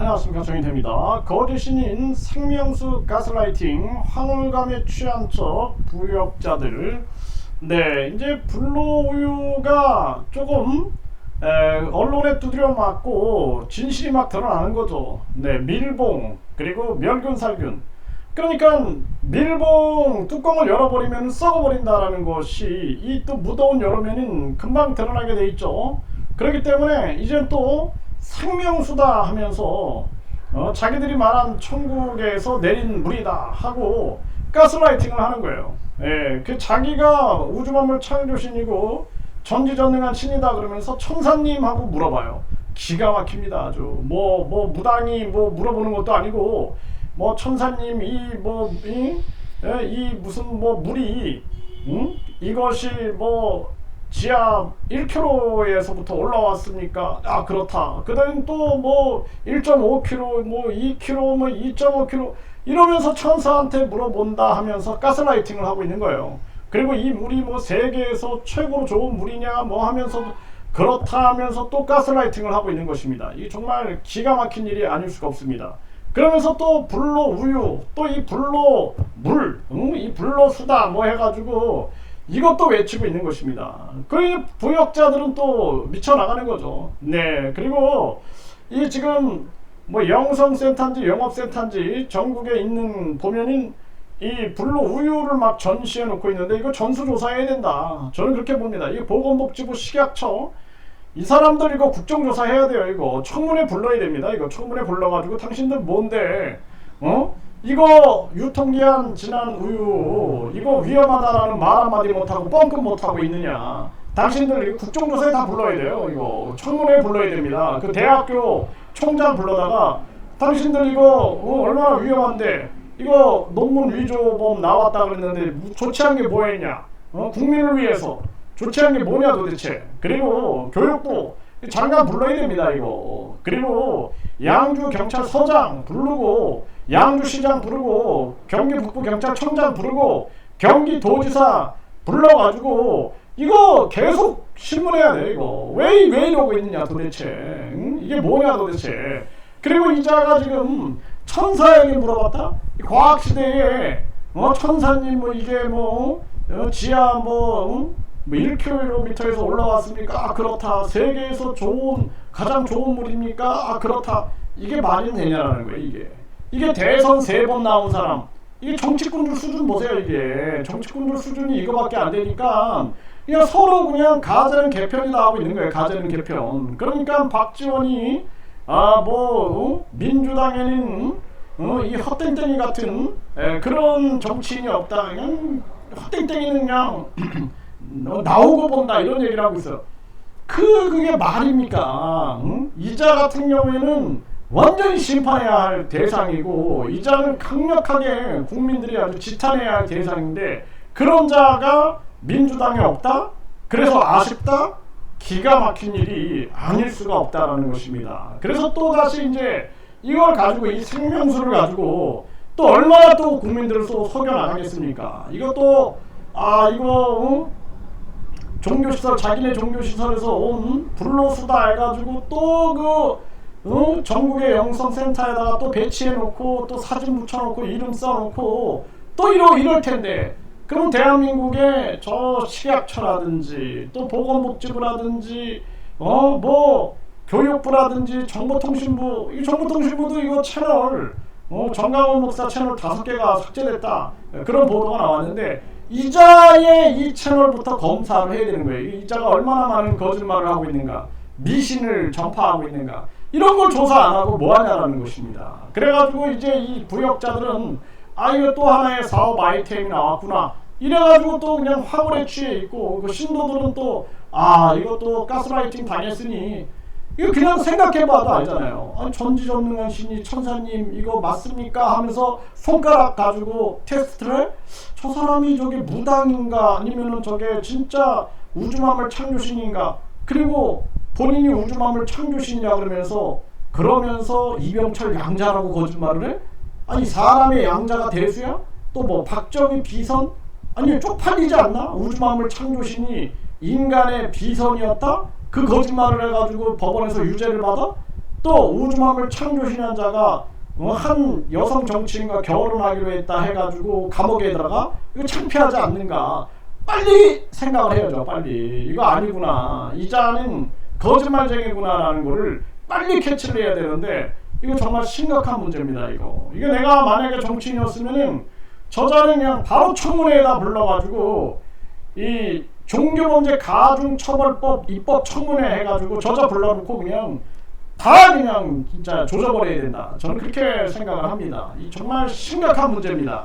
안녕하십니까 정인태입니다. 거짓신인 생명수 가스라이팅 황홀감에 취한 척 부역자들 네 이제 불로우유가 조금 에, 언론에 두드려 맞고 진실이 막 드러나는 거죠. 네 밀봉 그리고 멸균 살균 그러니까 밀봉 뚜껑을 열어버리면 썩어버린다라는 것이 이 또 무더운 여름에는 금방 드러나게 돼 있죠. 그렇기 때문에 이젠 또 생명수다 하면서 어, 자기들이 말한 천국에서 내린 물이다 하고 가스라이팅을 하는 거예요. 예, 그 자기가 우주 만물 창조신이고 전지전능한 신이다 그러면서 천사님하고 물어봐요. 기가 막힙니다. 아주 뭐뭐 무당이 뭐 물어보는 것도 아니고 뭐 천사님 이 뭐이 예, 이 무슨 뭐 물이 응? 이것이 뭐 지하 1km에서부터 올라왔습니까? 아 그렇다. 그다음 또뭐 1.5km, 뭐 2km, 뭐 2.5km 이러면서 천사한테 물어본다 하면서 가스라이팅을 하고 있는 거예요. 그리고 이 물이 뭐 세계에서 최고로 좋은 물이냐 뭐 하면서 그렇다 하면서 또 가스라이팅을 하고 있는 것입니다. 이 정말 기가 막힌 일이 아닐 수가 없습니다. 그러면서 또 불로 우유, 또 이 불로 물, 응? 이 불로 수다 뭐 해가지고 이것도 외치고 있는 것입니다. 그 부역자들은 또 미쳐 나가는 거죠. 네, 그리고 이 지금 뭐 영성센터인지 영업센터인지 전국에 있는 보면은 이 불로 우유를 막 전시해 놓고 있는데 이거 전수조사해야 된다. 저는 그렇게 봅니다. 이 보건복지부 식약처 이 사람들 이거 국정조사 해야 돼요. 이거 청문회 불러야 됩니다. 이거 청문회 불러가지고 당신들 뭔데 어? 이거 유통기한 지난 우유 이거 위험하다라는 말 한마디 못하고 뻥끗 못하고 있느냐. 당신들 국정조사에 다 불러야 돼요 이거. 청문회 불러야 됩니다. 그 대학교 총장 불러다가 당신들 이거 어, 얼마나 위험한데. 이거 논문 위조범 나왔다 그랬는데 좋지 않은 게 뭐했냐? 어? 국민을 위해서. 좋지 않은 게 뭐냐 도대체? 그리고 교육부 장관 불러야 됩니다 이거. 그리고 양주 경찰서장 부르고 양주시장 부르고 경기 북부 경찰청장 부르고 경기도지사 불러가지고 이거 계속 신문해야 돼 이거. 왜, 왜 이러고 있느냐 도대체. 응? 이게 뭐냐 도대체. 그리고 이자가 지금 천사에게 물어봤다? 과학시대에 어, 천사님 뭐 이게 뭐 어, 지하 뭐 응? 뭐 1km에서 올라왔습니까? 아 그렇다. 세계에서 좋은 가장 좋은 물입니까? 아 그렇다. 이게 말이 되냐라는 거예요. 이게 이게 대선 세 번 나온 사람. 이게 정치꾼들 수준 보세요. 이게 정치꾼들 수준이 이거밖에 안 되니까 그냥 서로 그냥 가자는 개편이다 하고 있는 거예요. 가자는 개편. 그러니까 박지원이 아뭐 어? 민주당에는 어? 이 헛땡땡이 같은 에, 그런 정치인이 없다. 그냥 헛땡땡이는 그냥 너 나오고 본다 이런 얘기를 하고 있어요. 그 그게 말입니까? 응? 이자 같은 경우에는 완전히 심판해야 할 대상이고 이자는 강력하게 국민들이 아주 지탄해야 할 대상인데 그런 자가 민주당에 없다? 그래서 아쉽다? 기가 막힌 일이 아닐 수가 없다라는 것입니다. 그래서 또 다시 이제 이걸 가지고 이 생명수를 가지고 또 얼마나 또 국민들을 또 속여 나가겠습니까? 이것도 아 이거 응? 종교시설 자기네 종교시설에서 온 불로수다 해가지고 또그 어? 전국의 영성센터에다가 또 배치해놓고 또 사진 붙여놓고 이름 써놓고 또 이러 이럴 텐데. 그럼 대한민국의 저 식약처라든지 또 보건복지부라든지 어? 뭐 교육부라든지 정보통신부 이 정보통신부도 이거 채널 어? 정강원 목사 채널 다섯 개가 삭제됐다. 그런 보도가 나왔는데 이자의 이 채널부터 검사를 해야 되는 거예요. 이자가 얼마나 많은 거짓말을 하고 있는가, 미신을 전파하고 있는가, 이런 걸 조사 안 하고 뭐 하냐라는 것입니다. 그래가지고 이제 이 부역자들은 아 이거 또 하나의 사업 아이템이 나왔구나. 이래가지고 또 그냥 화물에 취해 있고 그 신도들은 또 아 이것도 가스라이팅 당했으니 이거 그냥 생각해봐도 알잖아요. 아니 전지전능한 신이 천사님 이거 맞습니까? 하면서 손가락 가지고 테스트를 해? 저 사람이 저게 무당인가 아니면은 저게 진짜 우주만물 창조신인가? 그리고 본인이 우주만물 창조신이라 그러면서 그러면서 이병철 양자라고 거짓말을 해? 아니 사람의 양자가 대수야? 또 뭐 박정희 비선? 아니 쪽팔리지 않나? 우주만물 창조신이 인간의 비선이었다? 그 거짓말을 해가지고 법원에서 유죄를 받아? 또 우주망을 창조신한 자가 어, 한 여성 정치인과 결혼하기로 했다 해가지고 감옥에 들어가? 이거 창피하지 않는가? 빨리 생각을 해야죠 빨리. 이거 아니구나. 이 자는 거짓말쟁이구나라는 거를 빨리 캐치를 해야 되는데 이거 정말 심각한 문제입니다 이거. 이거 내가 만약에 정치인이었으면은 저자는 그냥 바로 청문회에다 불러가지고 이 종교범죄 가중처벌법 입법 청문회 해가지고 저자 불러놓고 그냥 다 그냥 진짜 조져버려야 된다. 저는 그렇게 생각을 합니다. 이 정말 심각한 문제입니다.